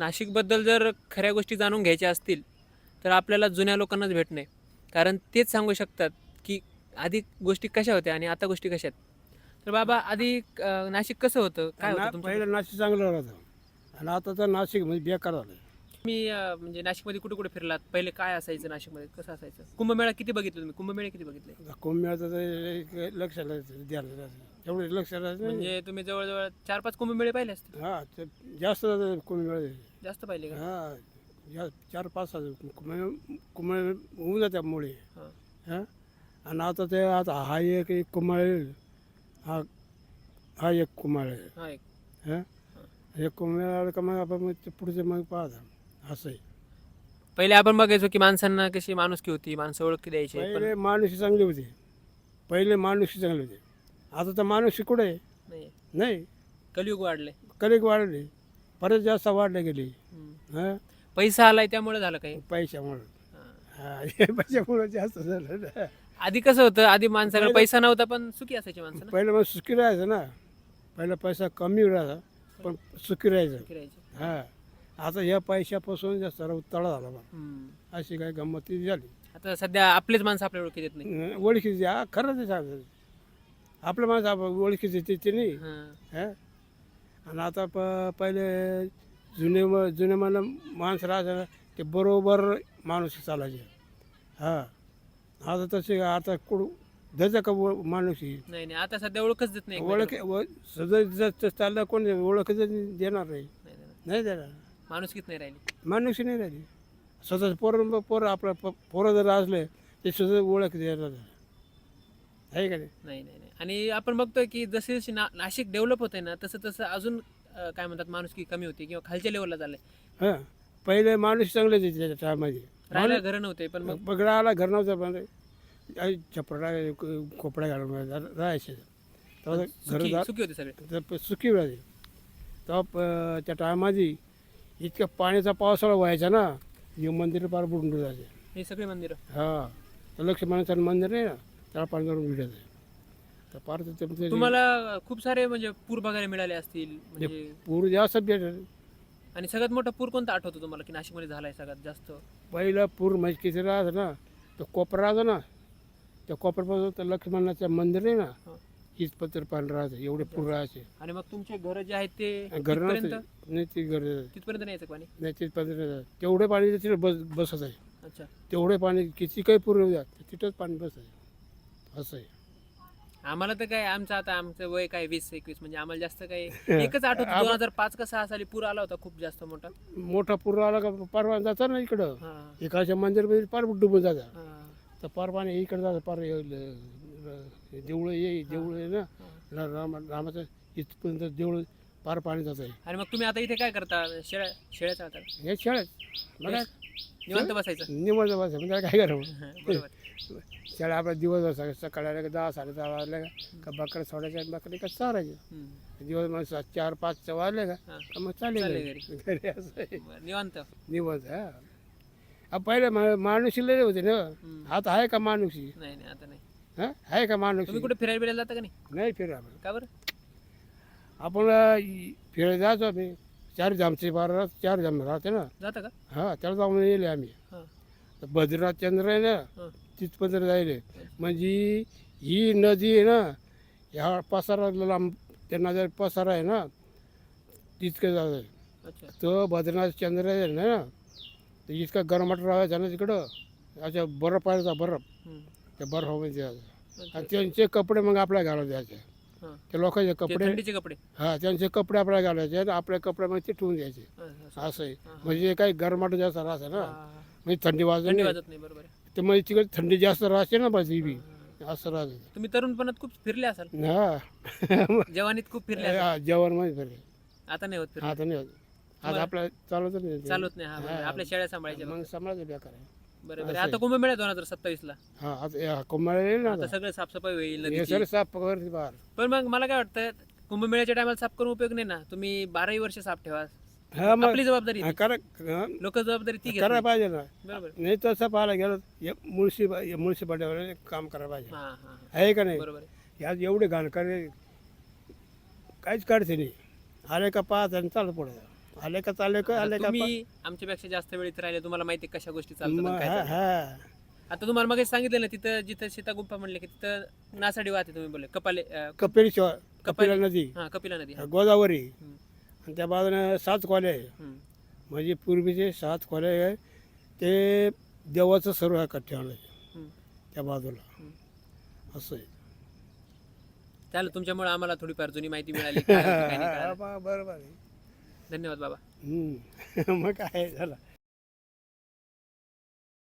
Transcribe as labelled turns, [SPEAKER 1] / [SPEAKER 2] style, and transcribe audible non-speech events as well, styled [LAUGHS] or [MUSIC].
[SPEAKER 1] नाशिकबद्दल जर खऱ्या गोष्टी जाणून घ्यायच्या असतील तर आपल्याला जुन्या लोकांनाच भेटणे कारण तेच सांगू शकतात की आधी गोष्टी कशा होत्या आणि आता गोष्टी कशा आहेत. तर बाबा आधी अं, नाशिक कसं होतं? काय होतं
[SPEAKER 2] पहिलं नाशिक चांगलं होतं. आणि आता तर नाशिक म्हणजे बेकार झालं
[SPEAKER 1] मी अं, म्हणजे नाशिकमध्ये कुठे कुठे फिरलात? पहिले काय असायचं नाशिकमध्ये? कसं असायचं? कुंभमेळा किती बघितलं तुम्ही? कुंभमेळे किती बघितले.
[SPEAKER 2] एवढं लक्षात राहायचं नाही.
[SPEAKER 1] म्हणजे तुम्ही जवळजवळ चार पाच कुंभमेळे पाहिले असतील?
[SPEAKER 2] हा ते जास्त कुंभमेळ.
[SPEAKER 1] जास्त पाहिले का?
[SPEAKER 2] हा या चार पाच कुंभमेळ कुंभमेळ होऊन जात्या मुळे
[SPEAKER 1] हां.
[SPEAKER 2] हा? आणि आता ते आता हा एक एक कुंभाळ हा हा एक कुंभाळ आहे
[SPEAKER 1] हा एक.
[SPEAKER 2] हा? एक कुंभमेळ आलं का मग आपण मग ते पुढचे मग पाहता. असं आहे
[SPEAKER 1] पहिले आपण बघायचो की माणसांना कशी माणुसकी होती माणसं ओळख द्यायची पण
[SPEAKER 2] पहिले माणुसी चांगली होती. पहिले माणुसी चांगली होती. आता तर माणुसी कुठे? आहे?
[SPEAKER 1] नाही.
[SPEAKER 2] नाही.
[SPEAKER 1] कलियुग वाढले
[SPEAKER 2] कलिक वाढली. परत जास्त वाढले गेली.
[SPEAKER 1] हम्म.
[SPEAKER 2] हा?
[SPEAKER 1] पैसा आलाय त्यामुळे झालं काही?
[SPEAKER 2] पैशामुळे.
[SPEAKER 1] हा.
[SPEAKER 2] हा हे पैशामुळे जास्त झालं ना.
[SPEAKER 1] आधी कसं होतं? आधी माणसाकडे पैसा नव्हता पण सुखी असायची माणसं ना.
[SPEAKER 2] पहिलं मग सुखी राहायचं ना. पहिला पैसा कमी राहायचा पण सुखी राहायचं.
[SPEAKER 1] सुखी राहायची.
[SPEAKER 2] हा. आता या पैशापासून जास्त सर्व तळा झाला बा.
[SPEAKER 1] हम्म.
[SPEAKER 2] अशी काय गंमती झाली.
[SPEAKER 1] आता सध्या आपलेच माणसं आपल्या ओळखी देत नाही
[SPEAKER 2] ओळखीची हा खरंच आहे सांगतो आपलं माणसं आपण ओळखीची तिथे नाही.
[SPEAKER 1] हा.
[SPEAKER 2] हा? आणि आता प पहिले जुने म- जुने मला माणसं राहायचं ते बरोबर माणूस चालायचे. हा. आता तसे आता कुठं द्यायचं का माणूस
[SPEAKER 1] नाही नाही आता सध्या ओळखच देत नाही.
[SPEAKER 2] ओळख व- सदा जर चाललं कोण ओळख देणार नाही.
[SPEAKER 1] नाही, नाही, नाही.
[SPEAKER 2] नाही देणार.
[SPEAKER 1] माणुसकीच नाही राहिली.
[SPEAKER 2] माणूस नाही राहिली. स्वतःच पोरं पोरं आपलं प- पोरं जर असले ते सुद्धा ओळख देणार आहे का नाही?
[SPEAKER 1] नाही नाही नाही. आणि आपण बघतोय की जसे जसे ना नाशिक डेव्हलप होतंय ना तसं तसं अजून अं, काय म्हणतात माणुसकी कमी होती किंवा खालच्या लेवलला झालंय.
[SPEAKER 2] हां. पहिले माणूस चांगले होते त्याच्या टायमध्ये
[SPEAKER 1] राहायला घरं नव्हते पण मग
[SPEAKER 2] पगडा आला घर नव्हतं पण चपडा कोपडा घालून राहायचे. तेव्हा घर
[SPEAKER 1] सुखी सुखी होते सगळे.
[SPEAKER 2] तर सुखी राहते तेव्हा प- त्या टायमामध्ये इतक्या पाण्याचा पावसाळा व्हायचा ना हे मंदिर पार बुडून जायचे
[SPEAKER 1] हे सगळे मंदिरं?
[SPEAKER 2] हा. तर लक्ष्मणाचं मंदिर आहे ना त्याला पाणी करून भिडायचं तर पार ते- ते- ते-
[SPEAKER 1] तुम्हाला खूप सारे म्हणजे पूर बघायला मिळाले असतील म्हणजे
[SPEAKER 2] पूर जास्त भेटत
[SPEAKER 1] आणि सगळ्यात मोठा पूर कोणता आठवतो तुम्हाला की नाशिकमध्ये झालाय सगळ्यात जास्त?
[SPEAKER 2] पहिला पूर म्हणजे किती राहतं ना तो कोपरा राहतो ना त्या कोपऱ्यापासून तर लक्ष्मणाचं मंदिर आहे ना
[SPEAKER 1] हा.
[SPEAKER 2] हीच पत्र पाणी राहतं एवढे पूर राहायचे
[SPEAKER 1] आणि मग तुमचे घर जे आहेत ते
[SPEAKER 2] घर
[SPEAKER 1] तिथपर्यंत?
[SPEAKER 2] नाही ती घर
[SPEAKER 1] तिथपर्यंत नाही यायचं पाणी?
[SPEAKER 2] नाही तेवढे पाणी तिथे बस बसत आहे.
[SPEAKER 1] अच्छा.
[SPEAKER 2] तेवढे पाणी किती काही पूर येऊ द्या तिथंच पाणी बसत आहे. असं आहे.
[SPEAKER 1] आम्हाला तर काय आमचं आता आमचं वय काय वीस एकवीस म्हणजे आम्हाला जास्त काय [LAUGHS] एकच आठवतं. दोन हजार पाच का सहा साली पूर आला होता खूप जास्त मोठा.
[SPEAKER 2] मोठा पूर आला का परवा जातात ना इकडं.
[SPEAKER 1] हा.
[SPEAKER 2] एकाच्या मंदिरमध्ये पार डुबून जातात
[SPEAKER 1] हा.
[SPEAKER 2] तर पार पाणी इकडे जातं पार देऊळ ये देऊळ आहे ना. राम रामाचं इथपर्यंत देऊळ पार पाणी जात आहे
[SPEAKER 1] आणि मग तुम्ही आता इथे काय करता? शेळ्या शेळ्या चालता
[SPEAKER 2] हे शाळेत मला
[SPEAKER 1] निवांत बसायचं.
[SPEAKER 2] निवड बस म्हणजे काय करावं?
[SPEAKER 1] बरोबर.
[SPEAKER 2] शाळा आपला दिवस बसा सकाळी आल्या का दहा साडे दहा वाजल्या का? बकऱ्या सोडायच्या बकरी का चारायच्या
[SPEAKER 1] हम्म.
[SPEAKER 2] दिवस मग चार पाच वाजले का? मग चालेल घरी? असं
[SPEAKER 1] निवांत.
[SPEAKER 2] निवड हा. पहिले माणुसी लय होते ना. आता आहे का माणुसी?
[SPEAKER 1] नाही आता नाही.
[SPEAKER 2] हा? आहे का माणुसी?
[SPEAKER 1] तुम्ही कुठे फिरायला बिरायला जाता का नाही?
[SPEAKER 2] नाही फिर आपण
[SPEAKER 1] का बरं?
[SPEAKER 2] आपण फिरायला जायचो आम्ही. चार जामचे बारा चार जाम राहते ना.
[SPEAKER 1] जाता का?
[SPEAKER 2] हा त्याला जाऊन येले आम्ही.
[SPEAKER 1] हा.
[SPEAKER 2] बद्रीनाथ चंद्र आहे ना
[SPEAKER 1] हा.
[SPEAKER 2] तिथपर्यंत जायले. म्हणजे ही नदी आहे ना ह्या पसारा लांब त्या नद्या पसारा आहे ना तितकं जायचं
[SPEAKER 1] अच्छा.
[SPEAKER 2] तो बद्रीनाथ चंद्र आहे ना तर इतका गरमाट राहायचा ना तिकडं. अच्छा बर्फ पाहायचा बर्फ.
[SPEAKER 1] हम्म.
[SPEAKER 2] त्या बर्फामध्ये जायचं. आणि त्यांचे कपडे मग आपल्या घालत द्यायचे.
[SPEAKER 1] हा.
[SPEAKER 2] त्या लोकांचे
[SPEAKER 1] ते
[SPEAKER 2] कपडे
[SPEAKER 1] थंडीचे कपडे?
[SPEAKER 2] हा त्यांचे कपडे आपल्याला घालायचे आणि आपल्या कपड्यामध्ये ते ठेवून द्यायचे. असं. आहे. म्हणजे काही गरमाट जास्त राहतं ना.
[SPEAKER 1] हा.
[SPEAKER 2] म्हणजे थंडी वाजत
[SPEAKER 1] थंडी
[SPEAKER 2] नाही.
[SPEAKER 1] वाजत नाही बरोबर आहे.
[SPEAKER 2] ते म्हणजे तिकडे थंडी जास्त राहते ना बस बी. असं राहतं.
[SPEAKER 1] तुम्ही तरुणपणात खूप फिरले असाल.
[SPEAKER 2] हा. [LAUGHS]
[SPEAKER 1] जवानीत खूप फिरले असाल.
[SPEAKER 2] हा, जेवणमध्ये फिरले.
[SPEAKER 1] आता नाही होत फिरले.
[SPEAKER 2] आता नाही होत. आता आपल्या चालवत नाही. ते.
[SPEAKER 1] चालत नाही. हा बरोबर. आपल्या शेळ्या सांभाळायच्या
[SPEAKER 2] मग समाज बेकार आहे.
[SPEAKER 1] बरोबर आता कुंभमेळा दोन हजार सत्तावीस ला
[SPEAKER 2] हा कुंभाळ येईल ना
[SPEAKER 1] आता
[SPEAKER 2] आता.
[SPEAKER 1] सगळं साफसफाई होईल
[SPEAKER 2] हे
[SPEAKER 1] नदीची.
[SPEAKER 2] सर साफ करते बाहेर
[SPEAKER 1] पण मग मला काय वाटतं कुंभमेळ्याच्या टायमाला साफ करून उपयोग नाही ना. तुम्ही बाराही वर्ष साफ ठेवा.
[SPEAKER 2] हा मग
[SPEAKER 1] आपली जबाबदारी
[SPEAKER 2] हा, करा हा,
[SPEAKER 1] लोक जबाबदारी ती घेत नाही.
[SPEAKER 2] पाहिजे ना.
[SPEAKER 1] बरोबर.
[SPEAKER 2] नाही तसं पाहायला गेलं हे मुळशी हे मुळशी पाट्यावर काम करायला पाहिजे.
[SPEAKER 1] हा हा
[SPEAKER 2] आहे का नाही?
[SPEAKER 1] बरोबर आहे.
[SPEAKER 2] यात एवढे घाणकारे काहीच काढते नाही. आले का पाहत आणि चालत पुढे. आले का चालले का आले
[SPEAKER 1] आता
[SPEAKER 2] का
[SPEAKER 1] तुम्ही आमच्यापेक्षा जास्त वेळ इथे राहिले तुम्हाला माहिती आहे कशा गोष्टी चालतात
[SPEAKER 2] मग
[SPEAKER 1] आणि काय
[SPEAKER 2] हा
[SPEAKER 1] चालतं.
[SPEAKER 2] हा
[SPEAKER 1] आता तुम्हाला मग सांगितलं ना तिथं जिथं सीता गुंफा म्हणले की तिथं नासाडी वाहते तुम्ही बोलले कपाले अं,
[SPEAKER 2] कपिल शिवाय कपिला. नदी
[SPEAKER 1] हा कपिला नदी हा.
[SPEAKER 2] गोदावरी
[SPEAKER 1] हम्म,
[SPEAKER 2] आणि त्या बाजूने सात खोले आहे
[SPEAKER 1] हम्म.
[SPEAKER 2] म्हणजे पूर्वीचे सात खोले आहे ते देवाचं सर्व आहे
[SPEAKER 1] हम्म.
[SPEAKER 2] त्या बाजूला. असं आहे
[SPEAKER 1] चालेल तुमच्यामुळे आम्हाला थोडीफार जुनी माहिती मिळाली [LAUGHS] काय होतं, काय नाही कळालं.
[SPEAKER 2] बरोबर आहे
[SPEAKER 1] धन्यवाद बाबा
[SPEAKER 2] हम्म. [LAUGHS] मग काय झालं